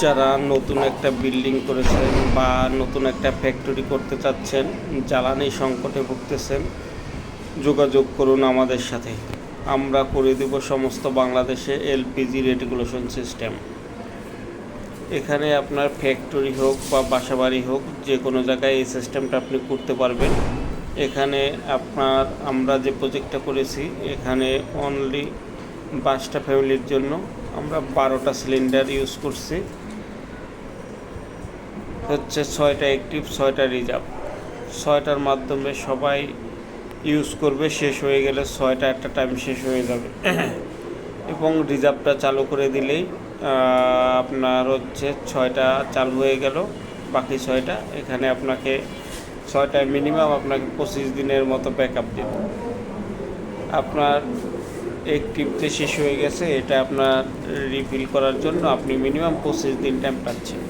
যারা নতুন একটা বিল্ডিং করেছেন বা নতুন একটা ফ্যাক্টরি করতে চাচ্ছেন, জ্বালানি সংকটে ভুগতেছেন, যোগাযোগ করুন আমাদের সাথে। আমরা করে দেব সমস্ত বাংলাদেশে এলপিজি রেগুলেশন সিস্টেম। এখানে আপনার ফ্যাক্টরি হোক বা বাসাবাড়ি হোক, যে কোনো জায়গায় এই সিস্টেমটা আপনি করতে পারবেন। এখানে আপনার, আমরা যে প্রজেক্টটা করেছি, এখানে অনলি পাঁচটা ফ্যামিলির জন্য। আমরা বারোটা সিলিন্ডার ইউজ করছি। হচ্ছে ছয়টা অ্যাক্টিভ ছয়টা রিজার্ভ ছয়টার মাধ্যমে সবাই ইউজ করবে, শেষ হয়ে গেলে ছয়টা, একটা টাইম শেষ হয়ে যাবে। এবং রিজার্ভটা চালু করে দিলেই আপনার হচ্ছে ছয়টা চালু হয়ে গেল, বাকি ছয়টা এখানে আপনাকে ছয়টায় মিনিমাম আপনাকে পঁচিশ দিনের মতো ব্যাক আপ দেবে। আপনার একটিভতে শেষ হয়ে গেছে, এটা আপনার রিফিল করার জন্য আপনি মিনিমাম পঁচিশ দিন টাইম পাচ্ছেন।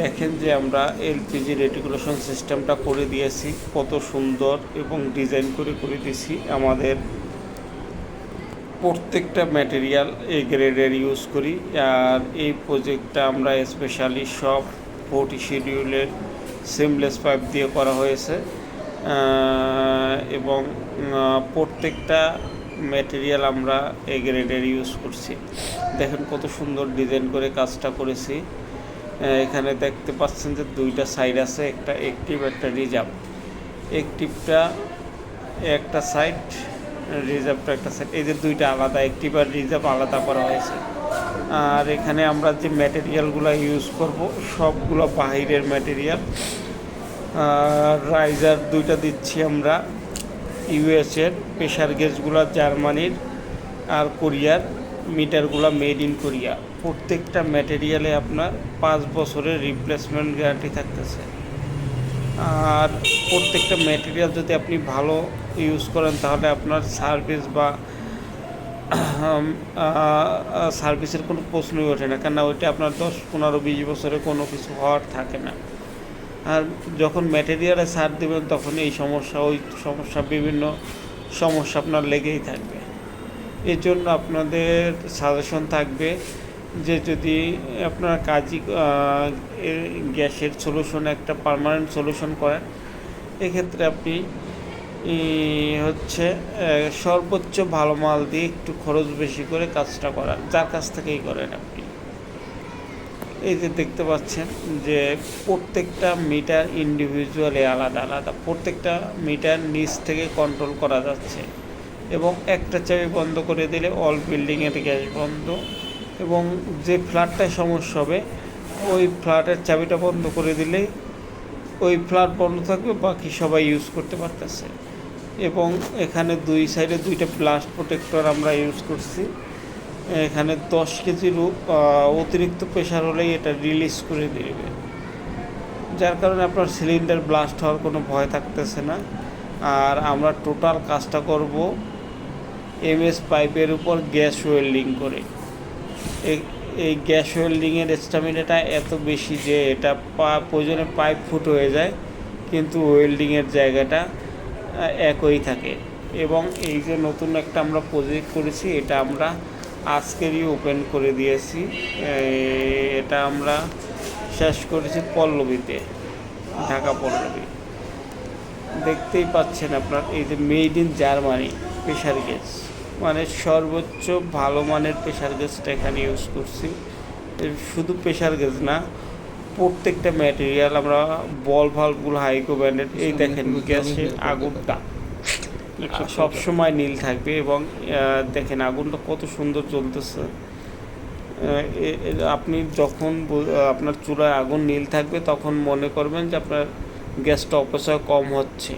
দেখেন যে আমরা এলপিজি রেটিকুলেশন সিস্টেমটা করে দিয়েছি, কত সুন্দর এবং ডিজাইন করে করে দিয়েছি। আমাদের প্রত্যেকটা ম্যাটেরিয়াল এই গ্রেডের ইউজ করি, আর এই প্রজেক্টটা আমরা স্পেশালি সব ফোর্টি শিডিউলের সিমলেস পাইপ দিয়ে করা হয়েছে। এবং প্রত্যেকটা ম্যাটেরিয়াল আমরা এই গ্রেডের ইউজ করছি। দেখেন কত সুন্দর ডিজাইন করে কাজটা করেছি। এখানে দেখতে পাচ্ছেন যে দুইটা সাইড আছে, একটা অ্যাক্টিভ একটা রিজার্ভ অ্যাক্টিভটা একটা সাইড রিজার্ভটা একটা সাইড এই যে দুইটা আলাদা অ্যাক্টিভ আর রিজার্ভ আলাদা করা হয়েছে। আর এখানে আমরা যে ম্যাটেরিয়ালগুলো ইউজ করব, সবগুলো বাহিরের ম্যাটেরিয়াল রাইজার দুইটা দিচ্ছি আমরা। ইউএসের প্রেশার গেজগুলো জার্মানির আর কোরিয়ার মিটারগুলো মেড ইন কোরিয়া প্রত্যেকটা ম্যাটেরিয়ালে আপনার পাঁচ বছরের রিপ্লেসমেন্ট গ্যারান্টি থাকতেছে। আর প্রত্যেকটা ম্যাটেরিয়াল যদি আপনি ভালো ইউজ করেন, তাহলে আপনার সার্ভিস বা সার্ভিসের কোনো প্রশ্নই ওঠে না। কেননা ওইটা আপনার দশ, পনেরো, বিশ বছরে কোনো কিছু হওয়ার থাকে না। আর যখন ম্যাটেরিয়ালে সার দেবেন, তখন এই সমস্যা, ওই সমস্যা বিভিন্ন সমস্যা আপনার লেগেই থাকবে। এর জন্য আপনাদের সাজেশন থাকবে যে যদি আপনার কাজই গ্যাসের সলিউশন একটা পার্মানেন্ট সলিউশন করেন, এক্ষেত্রে আপনি হচ্ছে সর্বোচ্চ ভালো মাল দিয়ে একটু খরচ বেশি করে কাজটা করান। যার কাছ থেকেই করেন আপনি। এই যে দেখতে পাচ্ছেন যে প্রত্যেকটা মিটার ইন্ডিভিজুয়ালি আলাদা আলাদা, প্রত্যেকটা মিটার নিচ থেকে কন্ট্রোল করা যাচ্ছে এবং একটা চাবি বন্ধ করে দিলে অল বিল্ডিংয়ের গ্যাস বন্ধ এবং যে ফ্ল্যাটটায় সমস্যা হবে, ওই ফ্ল্যাটের চাবিটা বন্ধ করে দিলেই ওই ফ্ল্যাট বন্ধ থাকবে, বাকি সবাই ইউজ করতে পারতেছে। এবং এখানে দুই সাইডে দুইটা ব্লাস্ট প্রোটেক্টর আমরা ইউজ করছি। এখানে দশ কেজির অতিরিক্ত প্রেশার হলেই এটা রিলিজ করে দেবে। যার কারণে আপনার সিলিন্ডার ব্লাস্ট হওয়ার কোনো ভয় থাকতেছে না। আর আমরা টোটাল কাজটা করব এমএস পাইপের উপর গ্যাস ওয়েল্ডিং করে। এই এই গ্যাস ওয়েল্ডিংয়ের স্টামিনাটা এত বেশি যে এটা পা, প্রয়োজনে পাইপ ফুট হয়ে যায়, কিন্তু ওয়েল্ডিংয়ের জায়গাটা একই থাকে। এবং এই যে নতুন একটা আমরা প্রজেক্ট করেছি, এটা আমরা আজকেরই ওপেন করে দিয়েছি। এটা আমরা শেষ করেছি পল্লবীতে, ঢাকা পল্লবী। দেখতেই পাচ্ছেন আপনার, এই যে made in Germany pressure gas মানে সর্বোচ্চ ভালো মানের প্রেশার গ্যাসটা এখানে ইউজ করছি। শুধু প্রেশার গ্যাস না, প্রত্যেকটা ম্যাটেরিয়াল আমরা বল ভালগুলো হাইকো ব্র্যান্ডের এই দেখেন গ্যাসের আগুনটা। সব সময় নীল থাকবে এবং দেখেন আগুনটা কত সুন্দর জ্বলতেছে। আপনি যখন আপনার চুলায় আগুন নীল থাকবে তখন মনে করবেন যে আপনার গ্যাসটা অপচয় কম হচ্ছে।